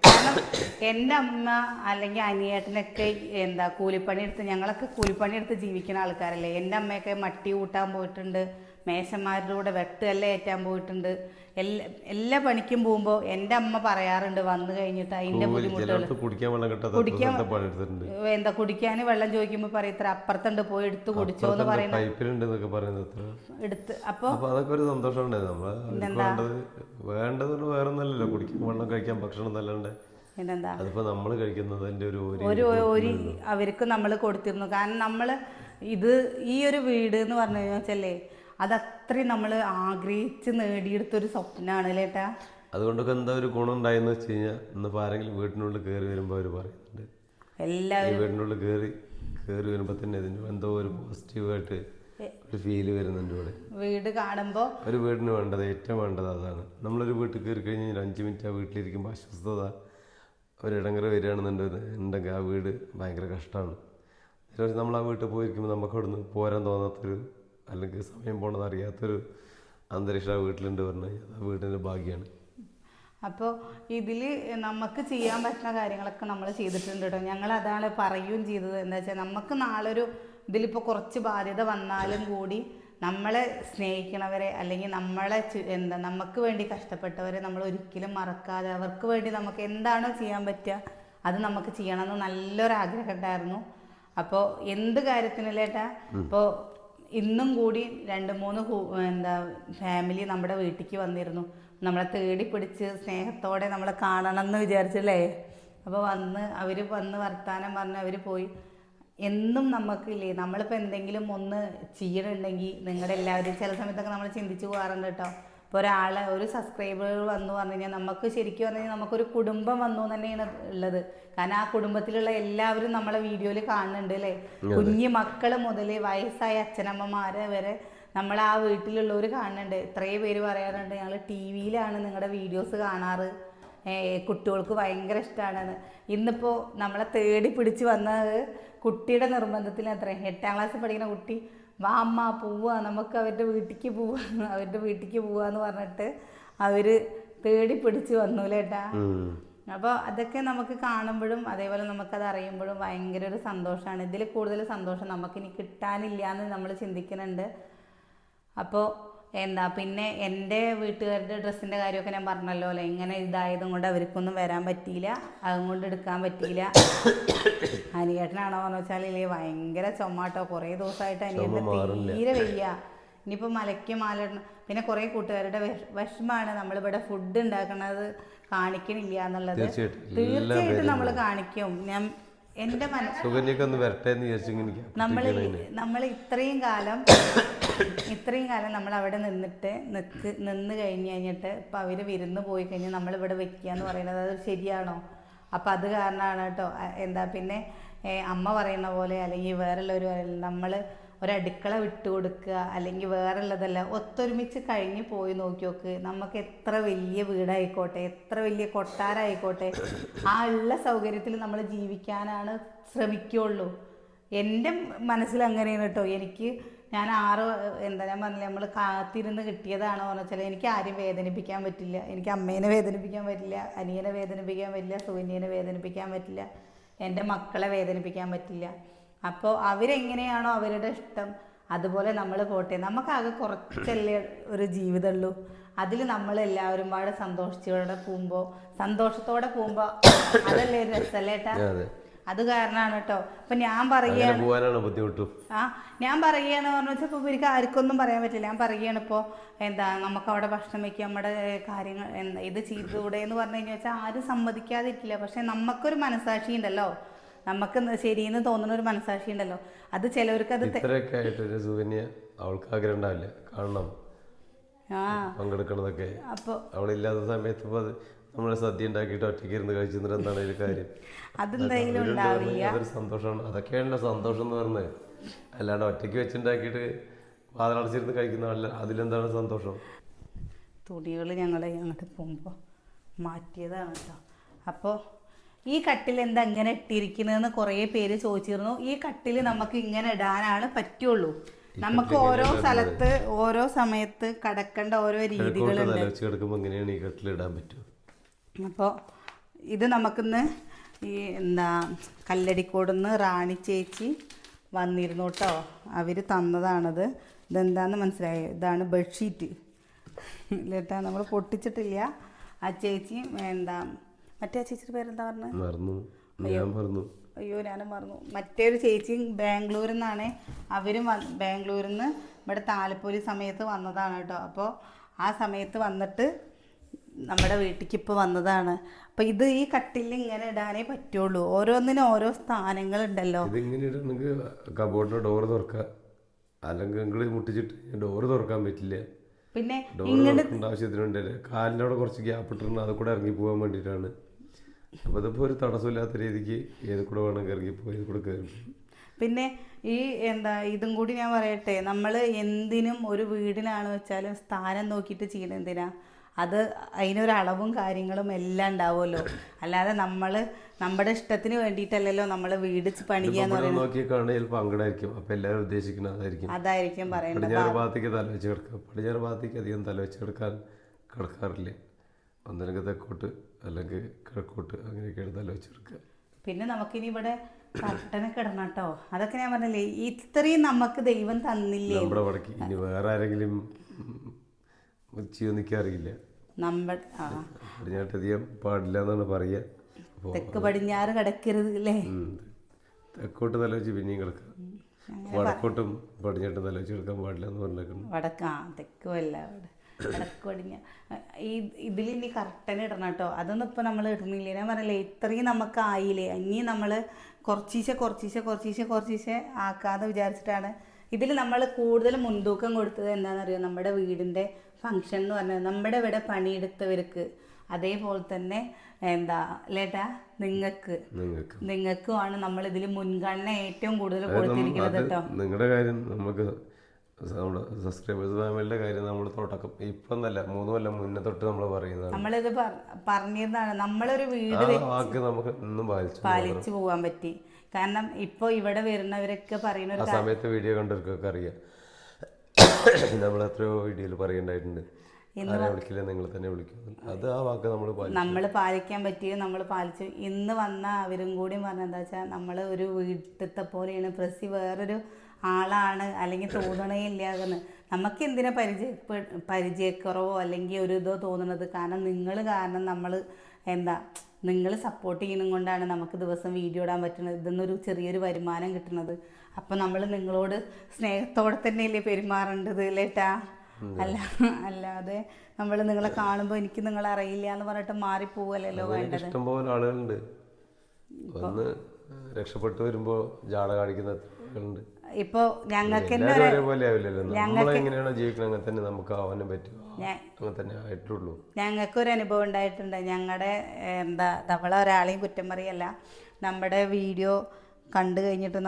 കാരണം എന്റെ അമ്മ അല്ലെങ്കിൽ അനിയേട്ടനൊക്കെ എന്താ കൂലിപ്പണി എടുത്ത് ഞങ്ങളൊക്കെ കൂലിപ്പണി എടുത്ത് ജീവിക്കുന്ന ആൾക്കാരല്ലേ? എന്റെ അമ്മയൊക്കെ മട്ടി കൂട്ടാൻ പോയിട്ടുണ്ട്. മേശന്മാരുടെ കൂടെ വെട്ടുകല്ല് ഏറ്റാൻ പോയിട്ടുണ്ട്. എല്ലാ എല്ലാ പണിക്കും പോകുമ്പോൾ എന്റെ അമ്മ പറയാറുണ്ട് വന്നു കഴിഞ്ഞിട്ട് അതിന്റെ ബുദ്ധിമുട്ടുകൾ കുടിക്കാൻ എന്താ കുടിക്കാൻ വെള്ളം ചോദിക്കുമ്പോൾ പറയും ഇത്ര അപ്പുറത്തുണ്ട് പോയി എടുത്ത് കുടിച്ചോ എന്ന് പറയുന്നത്. എടുത്ത് അപ്പോൾ അപ്പൊ അതൊക്കെ ഒരു സന്തോഷമുണ്ടായിരുന്നു നമ്മൾ വേണ്ടത് വേണ്ടത് വേറെ ഒന്നല്ലല്ലോ കുടിക്കാൻ വെള്ളം കഴിക്കാൻ ഭക്ഷണം നല്ലണ്ട് പിന്നെന്താ അതിപ്പോ നമ്മൾ കഴിക്കുന്നതിന്റെ ഒരു ഒരു ഒരു അവർക്ക് നമ്മൾ കൊടുത്തിരുന്നു. കാരണം നമ്മൾ ഇത് ഈ ഒരു വീട് എന്ന് പറഞ്ഞു വെച്ചല്ലേ അത് അത്രയും നമ്മൾ ആഗ്രഹിച്ച് നേടിയെടുത്തൊരു സ്വപ്നമാണ് അല്ലേട്ടാ അതുകൊണ്ടൊക്കെ എന്താ ഒരു ഗുണം ഉണ്ടായെന്ന് വെച്ച് കഴിഞ്ഞാൽ ഇന്നിപ്പോൾ ആരെങ്കിലും വീട്ടിനുള്ളിൽ കയറി വരുമ്പോൾ അവർ പറയുന്നുണ്ട്. എല്ലാവരും വീടിനുള്ളിൽ കയറി കയറി വരുമ്പോൾ തന്നെ ഇതിന് എന്തോ ഒരു പോസിറ്റീവായിട്ട് ഒരു ഫീൽ വരുന്നുണ്ട് ഇവിടെ. വീട് കാണുമ്പോൾ ഒരു വീടിന് വേണ്ടത് ഏറ്റവും വേണ്ടത് അതാണ്. നമ്മളൊരു വീട്ടിൽ കയറി കഴിഞ്ഞ് ഒരു അഞ്ച് മിനിറ്റ് ആ വീട്ടിലിരിക്കുമ്പോൾ അസ്വസ്ഥത ഒരിടങ്ങറ് വരികയാണെന്നുണ്ടെങ്കിൽ ഉണ്ടെങ്കിൽ ആ വീട് ഭയങ്കര കഷ്ടമാണ്. നമ്മൾ ആ വീട്ടിൽ പോയിരിക്കുമ്പോൾ നമുക്ക് അവിടുന്ന് പോരാൻ തോന്നാത്തൊരു അല്ലെങ്കിൽ സമയം പോണത് അറിയാത്തൊരു അന്തരീക്ഷം ആ വീട്ടിലുണ്ട് പറഞ്ഞു കഴിഞ്ഞാൽ ആ വീടിന്റെ ഭാഗ്യമാണ് അപ്പോൾ ഇതിൽ നമുക്ക് ചെയ്യാൻ പറ്റുന്ന കാര്യങ്ങളൊക്കെ നമ്മൾ ചെയ്തിട്ടുണ്ട് കേട്ടോ. ഞങ്ങൾ അതാണ് പറയുകയും ചെയ്തത് എന്താ വെച്ചാൽ നമുക്ക് നാളൊരു ഇതിലിപ്പോൾ കുറച്ച് ബാധ്യത വന്നാലും കൂടി നമ്മളെ സ്നേഹിക്കണവരെ അല്ലെങ്കിൽ നമ്മളെ എന്താ നമുക്ക് വേണ്ടി കഷ്ടപ്പെട്ടവരെ നമ്മൾ ഒരിക്കലും മറക്കാതെ അവർക്ക് വേണ്ടി നമുക്ക് എന്താണോ ചെയ്യാൻ പറ്റുക അത് നമുക്ക് ചെയ്യണമെന്ന് നല്ലൊരു ആഗ്രഹം ഉണ്ടായിരുന്നു. അപ്പോൾ എന്ത് കാര്യത്തിനല്ലേട്ടാ? ഇപ്പോൾ ഇന്നും കൂടി രണ്ട് മൂന്ന് എന്താ ഫാമിലി നമ്മുടെ വീട്ടിലേക്ക് വന്നിരുന്നു. നമ്മളെ തേടി പിടിച്ച് സ്നേഹത്തോടെ നമ്മളെ കാണണം എന്ന് വിചാരിച്ചല്ലേ? അപ്പോൾ വന്ന് അവർ വന്ന് വർത്താനം പറഞ്ഞ് അവർ പോയി. എന്നും നമുക്കില്ലേ നമ്മളിപ്പോൾ എന്തെങ്കിലും ഒന്ന് ചെയ്യണുണ്ടെങ്കിൽ നിങ്ങളുടെ എല്ലാവരും ചില സമയത്തൊക്കെ നമ്മൾ ചിന്തിച്ച് പോകാറുണ്ട് കേട്ടോ. ഇപ്പോൾ ഒരാളെ ഒരു സബ്സ്ക്രൈബർ വന്നു പറഞ്ഞു കഴിഞ്ഞാൽ നമുക്ക് ശരിക്കും പറഞ്ഞു കഴിഞ്ഞാൽ നമുക്കൊരു കുടുംബം വന്നു തന്നെയാണ് ഉള്ളത്. കാരണം ആ കുടുംബത്തിലുള്ള എല്ലാവരും നമ്മളെ വീഡിയോയിൽ കാണുന്നുണ്ട് അല്ലേ? കുഞ്ഞു മക്കൾ മുതൽ വയസ്സായ അച്ഛനമ്മമാരെ വരെ നമ്മൾ ആ വീട്ടിലുള്ളവർ കാണുന്നുണ്ട്. ഇത്രയും പേര് പറയാറുണ്ട് ഞങ്ങൾ ടി വിയിലാണ് നിങ്ങളുടെ വീഡിയോസ് കാണാറ്. കുട്ടികൾക്ക് ഭയങ്കര ഇഷ്ടമാണെന്ന് ഇന്നിപ്പോൾ നമ്മളെ തേടി പിടിച്ച് വന്നത് കുട്ടിയുടെ നിർബന്ധത്തിൽ അത്ര എട്ടാം ക്ലാസ്സിൽ പഠിക്കുന്ന കുട്ടി വാ അമ്മ പോവുക നമുക്ക് അവരുടെ വീട്ടിലേക്ക് പോവാന്ന് അവരുടെ വീട്ടിലേക്ക് പോവാന്ന് പറഞ്ഞിട്ട് അവർ തേടി പിടിച്ച് വന്നു ലേട്ടാ അപ്പൊ അപ്പോൾ അതൊക്കെ നമുക്ക് കാണുമ്പോഴും അതേപോലെ നമുക്കത് അറിയുമ്പോഴും ഭയങ്കര ഒരു സന്തോഷമാണ് ഇതിൽ കൂടുതൽ സന്തോഷം നമുക്കിനി കിട്ടാനില്ല എന്ന് നമ്മൾ ചിന്തിക്കുന്നുണ്ട്. അപ്പോൾ എന്താ പിന്നെ എന്റെ വീട്ടുകാരുടെ ഡ്രസ്സിന്റെ കാര്യമൊക്കെ ഞാൻ പറഞ്ഞല്ലോ അല്ലേ? ഇങ്ങനെ ഇതായതും കൊണ്ട് അവർക്കൊന്നും വരാൻ പറ്റിയില്ല അതുകൊണ്ട് എടുക്കാൻ പറ്റിയില്ല. അനിയേട്ടനാണോ എന്ന് വെച്ചാൽ ഇല്ലേ ഭയങ്കര ചുമട്ടോ കുറേ ദിവസമായിട്ട് അനിയേട്ടൻ തീരെ വയ്യ. ഇനിയിപ്പോൾ മലയ്ക്ക് മാലിടണം പിന്നെ കുറേ കൂട്ടുകാരുടെ വിഷ- വിഷമാണ് നമ്മളിവിടെ ഫുഡ് ഉണ്ടാക്കുന്നത് കാണിക്കണില്ല എന്നുള്ളത്. തീർച്ചയായിട്ടും. നമ്മൾ കാണിക്കും. ഞാൻ എന്റെ മനസ്സ് സുകന്യൊക്കെ ഒന്ന് വരട്ടെ എന്ന് വിചാരിച്ചു എനിക്ക് നമ്മൾ നമ്മൾ ഇത്രയും കാലം ഇത്രയും കാലം നമ്മൾ അവിടെ നിന്നിട്ട് നിക്ക് നിന്ന് കഴിഞ്ഞ് കഴിഞ്ഞിട്ട് ഇപ്പം അവർ വിരുന്ന് പോയി കഴിഞ്ഞാൽ നമ്മളിവിടെ വെക്കുക എന്ന് പറയുന്നത് അത് ശരിയാണോ? അപ്പം അത് കാരണമാണ് കേട്ടോ. എന്താ പിന്നെ അമ്മ പറയുന്ന പോലെ അല്ലെങ്കിൽ വേറുള്ളൊരു നമ്മൾ ഒരടുക്കള വിട്ടു കൊടുക്കുക അല്ലെങ്കിൽ വേറെയുള്ളതല്ല ഒത്തൊരുമിച്ച് കഴിഞ്ഞ് പോയി നോക്കി നോക്ക് നമുക്ക് എത്ര വലിയ വീടായിക്കോട്ടെ എത്ര വലിയ കൊട്ടാരായിക്കോട്ടെ ആ ഉള്ള സൗകര്യത്തിൽ നമ്മൾ ജീവിക്കാനാണ് ശ്രമിക്കുള്ളൂ. എന്റെ മനസ്സിൽ അങ്ങനെയാണ് കേട്ടോ. എനിക്ക് ഞാൻ ആറ് എന്താ ഞാൻ പറഞ്ഞില്ല നമ്മൾ കാത്തിരുന്ന് കിട്ടിയതാണോ വെച്ചാൽ എനിക്ക് ആരും വേദനിപ്പിക്കാൻ പറ്റില്ല. എനിക്ക് അമ്മേനെ വേദനിപ്പിക്കാൻ പറ്റില്ല അനിയനെ വേദനിപ്പിക്കാൻ പറ്റില്ല സുകന്യനെ വേദനിപ്പിക്കാൻ പറ്റില്ല എന്റെ മക്കളെ വേദനിപ്പിക്കാൻ പറ്റില്ല. അപ്പോൾ അവരെങ്ങനെയാണോ അവരുടെ ഇഷ്ടം അതുപോലെ നമ്മൾ പോട്ടെ. നമുക്കാകെ കുറച്ചല്ലേ ഒരു ജീവിതമുള്ളൂ. അതിൽ നമ്മൾ എല്ലാവരും പാടെ സന്തോഷിച്ചോടെ പോകുമ്പോൾ സന്തോഷത്തോടെ പോകുമ്പോൾ അതല്ലേ ഒരു രസമല്ലേട്ടാ അതെ കാരണമാണ് കേട്ടോ അപ്പൊ ഞാൻ പറയുകയാണ് ബുദ്ധിമുട്ടു? ആ ഞാൻ പറയുകയാണ് പറഞ്ഞു വെച്ചാൽ ഇപ്പൊ ഇവർക്ക് ആർക്കൊന്നും പറയാൻ പറ്റില്ല. ഞാൻ പറയുകയാണ് ഇപ്പോൾ എന്താ നമുക്ക് അവിടെ ഭക്ഷണം വയ്ക്കുക നമ്മുടെ കാര്യങ്ങൾ ഇത് ചെയ്തുകൂടെ എന്ന് പറഞ്ഞു കഴിഞ്ഞാൽ വെച്ചാൽ ആരും സമ്മതിക്കാതിരിക്കില്ല. പക്ഷെ നമുക്കൊരു മനസാക്ഷി ഉണ്ടല്ലോ. നമുക്ക് ശരിയെന്ന് തോന്നുന്ന ഒരു മനസാക്ഷി ഉണ്ടല്ലോ. അത് ചിലവർക്ക് അത് ഇത്രയൊക്കെ ആയിട്ടൊരു സുകന്യ അവൾക്ക് ആഗ്രഹം ഉണ്ടാവില്ല. കാണണം ആ. പങ്കെടുക്കണതൊക്കെ അവളില്ലാത്ത സമയത്ത് നമ്മൾ സദ്യ ഉണ്ടാക്കിയിട്ട് ഒറ്റയ്ക്ക് ഇരുന്ന് കഴിച്ചിട്ട് എന്താണ് ഒരു കാര്യം? അതെന്തെങ്കിലും ഉണ്ടാവില്ല. അതൊരു സന്തോഷമാണ്. അതൊക്കെയാണല്ലോ സന്തോഷം എന്ന് പറഞ്ഞത് അല്ലാണ്ട് ഒറ്റയ്ക്ക് വെച്ചുണ്ടാക്കിയിട്ട് വാതിലടച്ചിരുന്ന് കഴിക്കുന്ന അല്ല അതിലെന്താണ് സന്തോഷം? തുണികൾ ഞങ്ങൾ അങ്ങോട്ട് പോകുമ്പോൾ മാറ്റിയതാണ് കേട്ടോ അപ്പോൾ ഈ കട്ടിൽ എന്താ ഇങ്ങനെ ഇട്ടിരിക്കുന്നതെന്ന് കുറേ പേര് ചോദിച്ചിരുന്നു. ഈ കട്ടിൽ നമുക്ക് ഇങ്ങനെ ഇടാനാണ് പറ്റുള്ളൂ. നമുക്ക് ഓരോ സ്ഥലത്ത് ഓരോ സമയത്ത് കടക്കേണ്ട ഓരോ രീതികളുണ്ട്. എങ്ങനെയാണ് ഈ കട്ടിലിടാൻ പറ്റുക? അപ്പോൾ ഇത് നമുക്കിന്ന് ഈ എന്താ കല്ലടിക്കോടുന്ന് റാണി ചേച്ചി വന്നിരുന്നു കേട്ടോ. അവർ തന്നതാണത്. ഇതെന്താന്ന് മനസ്സിലായോ? ഇതാണ് ബെഡ്ഷീറ്റ്. ഇല്ലേട്ടാ നമ്മൾ പൊട്ടിച്ചിട്ടില്ല. ആ ചേച്ചി എന്താ മറ്റേ ആ ചേച്ചിയുടെ പേരെന്താ പറഞ്ഞത് മറന്നു. ഞാൻ മറന്നു. അയ്യോ ഞാനും മറന്നു. മറ്റൊരു ചേച്ചി ബാംഗ്ലൂരിൽ നിന്നാണ് അവരും വന്ന് ബാംഗ്ലൂരിൽ നിന്ന് ഇവിടെ താലപ്പൊലി സമയത്ത് വന്നതാണ് കേട്ടോ. അപ്പോൾ ആ സമയത്ത് വന്നിട്ട് നമ്മുടെ വീട്ടിലേക്ക് ഇപ്പോൾ വന്നതാണ്. അപ്പോൾ ഇത് ഈ കട്ടിൽ ഇങ്ങനെ ഇടാനേ പറ്റുള്ളൂ. ഓരോന്നിനും ഓരോ സ്ഥാനങ്ങളുണ്ടല്ലോ. ഇതിങ്ങനെ ഇടണമെങ്കിൽ കബോർഡിന്റെ ഡോർ തുറക്കാം. അല്ലെങ്കിൽ നിങ്ങൾ മുട്ടിച്ചിട്ട് ഡോർ തുറക്കാൻ പറ്റില്ല. പിന്നെ ഡോറ് തുറക്കേണ്ട ആവശ്യത്തിന് വേണ്ടിയല്ലേ കാലിന്റെ അവിടെ കുറച്ച് ഗ്യാപ്പ് ഇട്ടിട്ടുണ്ട് അത് കൂടെ ഇറങ്ങി പോകാൻ വേണ്ടിയിട്ടാണ്. അപ്പോൾ ഇതിപ്പോൾ ഒരു തടസ്സമില്ലാത്ത രീതിക്ക് ഏത് കൂടെ വേണമെങ്കിൽ ഇറങ്ങി പോയി കൂടെ കയറി പിന്നെ ഈ എന്താ ഇതും കൂടി ഞാൻ പറയട്ടെ. നമ്മൾ എന്തിനും ഒരു വീടിനാണ് വെച്ചാലും സ്ഥാനം നോക്കിയിട്ട് ചെയ്യണം എന്തിനാ? അത് അതിനൊരളവും കാര്യങ്ങളും എല്ലാം ഉണ്ടാവുമല്ലോ. അല്ലാതെ നമ്മൾ നമ്മുടെ ഇഷ്ടത്തിന് വേണ്ടിയിട്ടല്ലല്ലോ നമ്മൾ വീട് എന്ന് എല്ലാവരും ഉദ്ദേശിക്കുന്നത് അതായിരിക്കും. അതായിരിക്കും പറയുന്നത് പടിഞ്ഞാറ് ഭാഗത്തേക്ക് തല വെച്ച് കിടക്കുക. പടിഞ്ഞാറ് ഭാഗത്തേക്ക് അധികം തല വെച്ച് കിടക്കാൻ കിടക്കാറില്ല. ഒന്നില്ലെങ്കിൽ തെക്കോട്ട് അല്ലെങ്കിൽ കിഴക്കോട്ട് അങ്ങനെയൊക്കെയാണ് തല വെച്ച് കിടക്കുക. പിന്നെ നമുക്കിനി ഇവിടെ കർട്ടനൊക്കെ ഇടണം കേട്ടോ. അതൊക്കെ ഞാൻ പറഞ്ഞില്ലേ ഇത്രയും നമുക്ക് ദൈവം തന്നില്ലേ? നമ്മുടെ ഇനി വേറെ ആരെങ്കിലും ചെയ്യോ അറിയില്ല നമ്മുടെ ആ. പടിഞ്ഞാട്ട് അധികം പാടില്ല എന്നാണ് പറയുക തെക്ക് പടിഞ്ഞാറ് കിടക്കരുത് അല്ലേ തെക്കോട്ട് തല വെച്ച് പിന്നെയും കിടക്കാം. വടക്കോട്ടും പടിഞ്ഞാട്ടും തല വെച്ച് കിടക്കാൻ പാടില്ല എന്ന് പറഞ്ഞേക്കുന്നു വടക്കാ അവിടെ. വടക്ക് പടിഞ്ഞ ഈ ഇതിൽ ഇനി കർട്ടൻ ഇടണം കേട്ടോ. അതൊന്നും ഇപ്പൊ നമ്മൾ ഇടുന്നില്ല? ഞാൻ പറഞ്ഞില്ലേ ഇത്രയും നമുക്ക് ആയില്ലേ? ഇനി നമ്മൾ കുറച്ചീശെ കുറച്ചീശെ കുറച്ചീശെ കുറച്ചീശെ ആക്കാതെ വിചാരിച്ചിട്ടാണ് ഇതിൽ നമ്മൾ കൂടുതൽ മുൻതൂക്കം കൊടുത്തത് എന്താണെന്നറിയോ? നമ്മുടെ വീടിന്റെ ഫങ്ഷൻ എന്ന് പറഞ്ഞാൽ നമ്മുടെ ഇവിടെ പണിയെടുത്തവർക്ക്. അതേപോലെ തന്നെ എന്താ ലേട്ടാ നിങ്ങൾക്ക്. നിങ്ങൾക്ക്. നിങ്ങൾക്കുമാണ് നമ്മൾ ഇതിൽ മുൻഗണന ഏറ്റവും കൂടുതൽ കൊടുത്തിരിക്കുന്നത് കേട്ടോ. നിങ്ങളുടെ കാര്യം നമുക്ക് നമ്മുടെ സബ്സ്ക്രൈബേഴ്സ് ഫാമിലിയുടെ കാര്യം നമ്മൾ തുടക്കം ഇപ്പം എന്നല്ല മൂന്ന് കൊല്ലം മുന്നേ തൊട്ട് നമ്മൾ പറയുന്നതാണ്. നമ്മളിത് പറഞ്ഞിരുന്നാണ് പറഞ്ഞിരുന്നതാണ്. നമ്മളൊരു വീട് വാക്ക് നമുക്ക് എന്നും പാലിച്ചു പാലിച്ചു പോകാൻ പറ്റി. കാരണം ഇപ്പോൾ ഇവിടെ വരുന്നവരൊക്കെ പറയുന്ന ആ സമയത്ത് വീഡിയോ കണ്ടവർക്കൊക്കെ അറിയാം. നമ്മൾ എത്രയോ വീഡിയോയിൽ പറയണ്ടായിട്ടുണ്ട് വിളിക്കില്ല? നിങ്ങൾ തന്നെ വിളിക്കും. അത് ആ വാക്ക് നമ്മൾ നമ്മൾ പാലിക്കാൻ പറ്റിയ? നമ്മൾ പാലിച്ചു. ഇന്ന് വന്ന അവരും കൂടി പറഞ്ഞ എന്താ വെച്ചാൽ നമ്മൾ ഒരു വീട്ടിലത്തെ പോലെയാണ്. പ്രസി വേറൊരു ആളാണ്. അല്ലെങ്കിൽ തോന്നണേ ഇല്ല എന്ന്. നമുക്ക് എന്തിനാ പരിചയ പരിചയക്കുറവോ അല്ലെങ്കിൽ ഒരു ഇതോ തോന്നുന്നത് കാരണം നിങ്ങൾ കാരണം നമ്മൾ എന്താ നിങ്ങൾ സപ്പോർട്ട് ചെയ്യുന്നത് കൊണ്ടാണ് നമുക്ക് ദിവസം വീഡിയോ ഇടാൻ പറ്റുന്നത്. ഇതെന്നൊരു ചെറിയൊരു വരുമാനം കിട്ടുന്നത്. അപ്പം നമ്മൾ നിങ്ങളോട് സ്നേഹത്തോടെ തന്നെയല്ലേ പെരുമാറേണ്ടത് അല്ലേട്ടാ അല്ല അല്ലാതെ നമ്മൾ നിങ്ങളെ കാണുമ്പോൾ എനിക്ക് നിങ്ങളെ അറിയില്ല എന്ന് പറഞ്ഞിട്ട് മാറിപ്പോവല്ലോ വേണ്ടത്. ഇഷ്ടംപോലെ ആളുകളുണ്ട്. ഒന്ന് രക്ഷപ്പെട്ടു വരുമ്പോൾ ജാട കാണിക്കുന്ന ഇപ്പോ ഞങ്ങൾക്ക് ആവില്ലല്ലോ. നമ്മളെങ്ങനെയാണോ ജീവിക്കണം അങ്ങനെ തന്നെ നമുക്ക് ആവാനും പറ്റും. ഞാൻ ഒരു ഞങ്ങൾക്കൊരു അനുഭവം ഉണ്ടായിട്ടുണ്ട്. ഞങ്ങളുടെ എന്താ നമ്മളെ ഒരാളെയും കുറ്റം പറയല്ല. നമ്മുടെ വീഡിയോ കണ്ടു കഴിഞ്ഞിട്ട്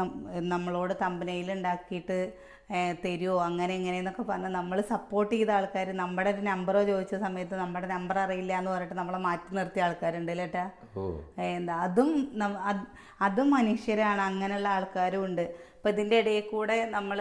നമ്മളോട് തമ്പനയിൽ ഉണ്ടാക്കിയിട്ട് തരുമോ അങ്ങനെ എങ്ങനെയെന്നൊക്കെ പറഞ്ഞ് നമ്മൾ സപ്പോർട്ട് ചെയ്ത ആൾക്കാർ നമ്മുടെ ഒരു നമ്പറോ ചോദിച്ച സമയത്ത് നമ്മുടെ നമ്പർ അറിയില്ല എന്ന് പറഞ്ഞിട്ട് നമ്മളെ മാറ്റി നിർത്തിയ ആൾക്കാരുണ്ട് ലേട്ടാ എന്താ അതും അതും മനുഷ്യരാണ് അങ്ങനെയുള്ള ആൾക്കാരും ഉണ്ട്. ഇപ്പം ഇതിന്റെ ഇടയിൽ കൂടെ നമ്മൾ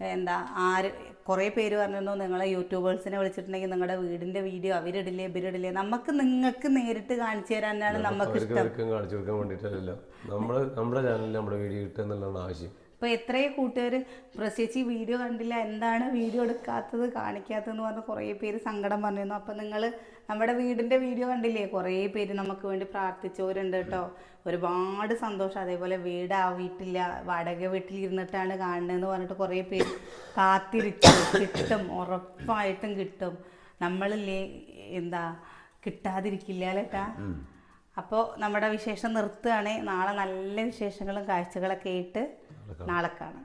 എന്താ ആര് കുറേ പേര് പറഞ്ഞിരുന്നു നിങ്ങളെ യൂട്യൂബേഴ്സിനെ വിളിച്ചിട്ടുണ്ടെങ്കിൽ നിങ്ങളുടെ വീടിന്റെ വീഡിയോ അവരിടില്ലേ ഇവരിടില്ലേ. നമുക്ക് നിങ്ങൾക്ക് നേരിട്ട് കാണിച്ചു തരാനാണ് നമുക്ക് ഇഷ്ടം. കാണിച്ചു കൊടുക്കാൻ വേണ്ടിയിട്ടല്ലല്ലോ നമ്മൾ നമ്മുടെ ചാനലിൽ നമ്മുടെ വീഡിയോ കിട്ടുക എന്നുള്ളതാണ് ആവശ്യം. ഇപ്പോൾ എത്രയോ കൂട്ടുകാർ പ്രത്യേകിച്ച് ഈ വീഡിയോ കണ്ടില്ല എന്താണ് വീഡിയോ എടുക്കാത്തത് കാണിക്കാത്തതെന്ന് പറഞ്ഞ് കുറേ പേര് സങ്കടം പറഞ്ഞിരുന്നു. അപ്പം നിങ്ങൾ നമ്മുടെ വീടിന്റെ വീഡിയോ കണ്ടില്ലേ? കുറേ പേര് നമുക്ക് വേണ്ടി പ്രാർത്ഥിച്ചവരുണ്ട് കേട്ടോ. ഒരുപാട് സന്തോഷം. അതേപോലെ വീടാ വീട്ടില്ല വാടക വീട്ടിലിരുന്നിട്ടാണ് കാണുന്നതെന്ന് പറഞ്ഞിട്ട് കുറേ പേര് കാത്തിരിച്ചു. കിട്ടും ഉറപ്പായിട്ടും കിട്ടും. നമ്മളില്ലേ എന്താ കിട്ടാതിരിക്കില്ല അല്ലേട്ടാ അപ്പോൾ നമ്മുടെ വിശേഷം നിർത്തുകയാണെങ്കിൽ നാളെ നല്ല വിശേഷങ്ങളും കാഴ്ചകളൊക്കെ ആയിട്ട് നാളെ കാണാം.